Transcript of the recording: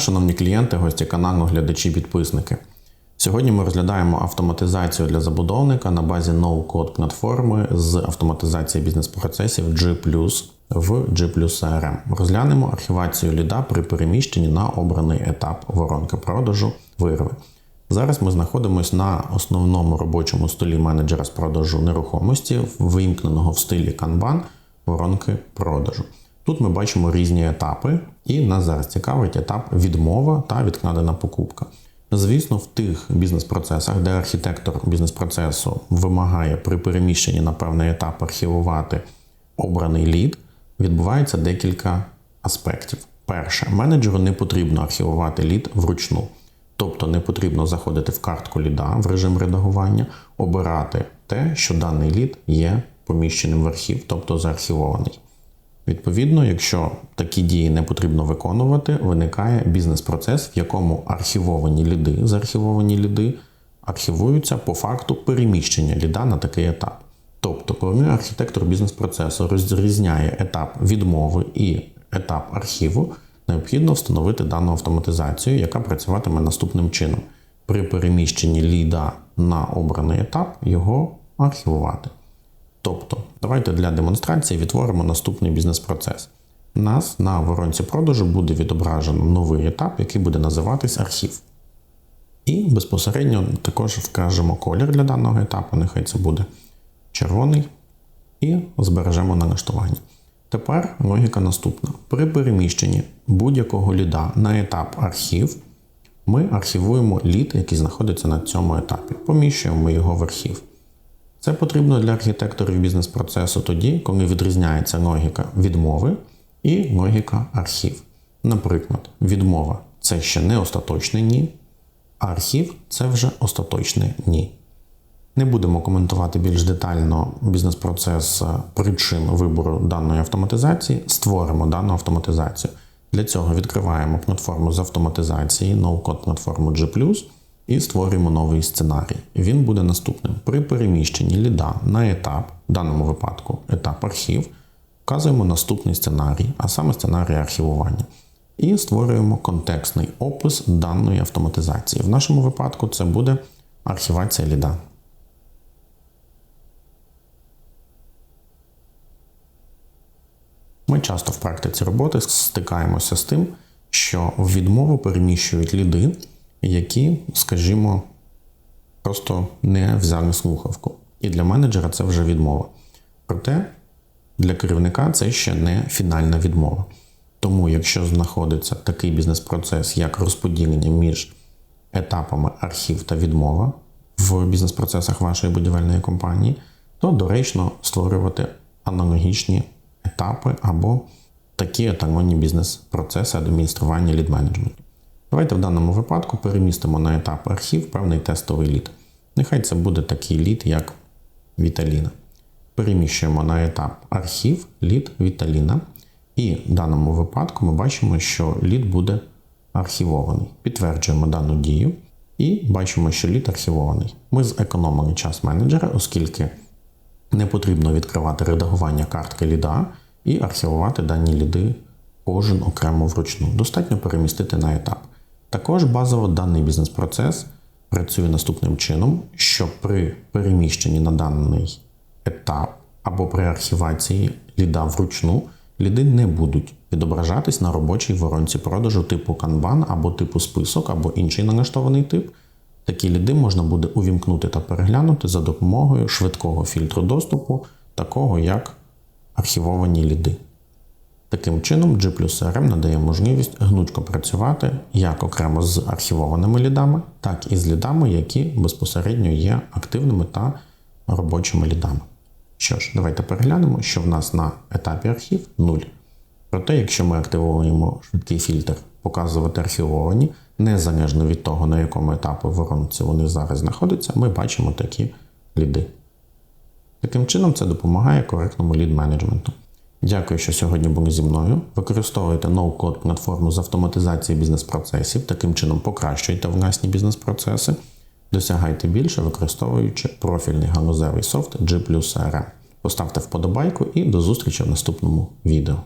шановні клієнти, гості каналу, глядачі, підписники. Сьогодні ми розглядаємо автоматизацію для забудовника на базі ноу-код платформи з автоматизації бізнес-процесів G в G CRM. Розглянемо архівацію ліда при переміщенні на обраний етап воронки продажу вирви. Зараз ми знаходимося на основному робочому столі менеджера з продажу нерухомості, вимкненого в стилі Kanban воронки продажу. Тут ми бачимо різні етапи, і нас зараз цікавить етап відмова та відкладена покупка. Звісно, в тих бізнес-процесах, де архітектор бізнес-процесу вимагає при переміщенні на певний етап архівувати обраний лід, відбувається декілька аспектів. Перше, менеджеру не потрібно архівувати лід вручну. Тобто не потрібно заходити в картку ліда в режим редагування, обирати те, що даний лід є поміщеним в архів, тобто заархівований. Відповідно, якщо такі дії не потрібно виконувати, виникає бізнес-процес, в якому архівовані ліди, заархівовані ліди архівуються по факту переміщення ліда на такий етап. Тобто, коли архітектор бізнес-процесу розрізняє етап відмови і етап архіву, необхідно встановити дану автоматизацію, яка працюватиме наступним чином. При переміщенні ліда на обраний етап його архівувати. Тобто, давайте для демонстрації відтворимо наступний бізнес-процес. У нас на воронці продажу буде відображено новий етап, який буде називатись архів. І безпосередньо також вкажемо колір для даного етапу, нехай це буде червоний, і збережемо налаштування. Тепер логіка наступна. При переміщенні будь-якого ліда на етап архів, ми архівуємо лід, який знаходиться на цьому етапі. Поміщуємо його в архів. Це потрібно для архітекторів бізнес-процесу тоді, коли відрізняється логіка відмови і логіка архів. Наприклад, відмова це ще не остаточне ні, а архів це вже остаточне ні. Не будемо коментувати більш детально бізнес-процес причин вибору даної автоматизації, створимо дану автоматизацію. Для цього відкриваємо платформу з автоматизації, ноу-код платформу G і створюємо новий сценарій. Він буде наступним. При переміщенні ліда на етап, в даному випадку етап архів, вказуємо наступний сценарій, а саме сценарій архівування. І створюємо контекстний опис даної автоматизації. В нашому випадку це буде архівація ліда. Ми часто в практиці роботи стикаємося з тим, що в відмову переміщують ліди, які, скажімо, просто не взяли слухавку. І для менеджера це вже відмова. Проте для керівника це ще не фінальна відмова. Тому, якщо знаходиться такий бізнес-процес, як розподілення між етапами архів та відмова в бізнес-процесах вашої будівельної компанії, то доречно створювати аналогічні етапи або такі еталонні бізнес-процеси адміністрування лід-менеджменту. Давайте в даному випадку перемістимо на етап архів певний тестовий лід. Нехай це буде такий лід, як Віталіна. Переміщуємо на етап архів лід Віталіна. І в даному випадку ми бачимо, що лід буде архівований. Підтверджуємо дану дію і бачимо, що лід архівований. Ми зекономили час менеджера, оскільки не потрібно відкривати редагування картки ліда і архівувати дані ліди кожен окремо вручну. Достатньо перемістити на етап. Також базово даний бізнес-процес працює наступним чином, що при переміщенні на даний етап або при архівації ліда вручну, ліди не будуть відображатись на робочій воронці продажу типу Kanban або типу список, або інший налаштований тип. Такі ліди можна буде увімкнути та переглянути за допомогою швидкого фільтру доступу, такого як архівовані ліди. Таким чином, G CRM надає можливість гнучко працювати як окремо з архівованими лідами, так і з лідами, які безпосередньо є активними та робочими лідами. Що ж, давайте переглянемо, що в нас на етапі архів 0. Проте, якщо ми активуємо швидкий фільтр показувати архівовані, незалежно від того, на якому етапі воронці вони зараз знаходяться, ми бачимо такі ліди. Таким чином, це допомагає коректному лід-менеджменту. Дякую, що сьогодні були зі мною. Використовуйте ноу-код платформу з автоматизації бізнес-процесів, таким чином покращуйте власні бізнес-процеси, досягайте більше, використовуючи профільний галузевий софт G CRM. Поставте вподобайку і до зустрічі в наступному відео.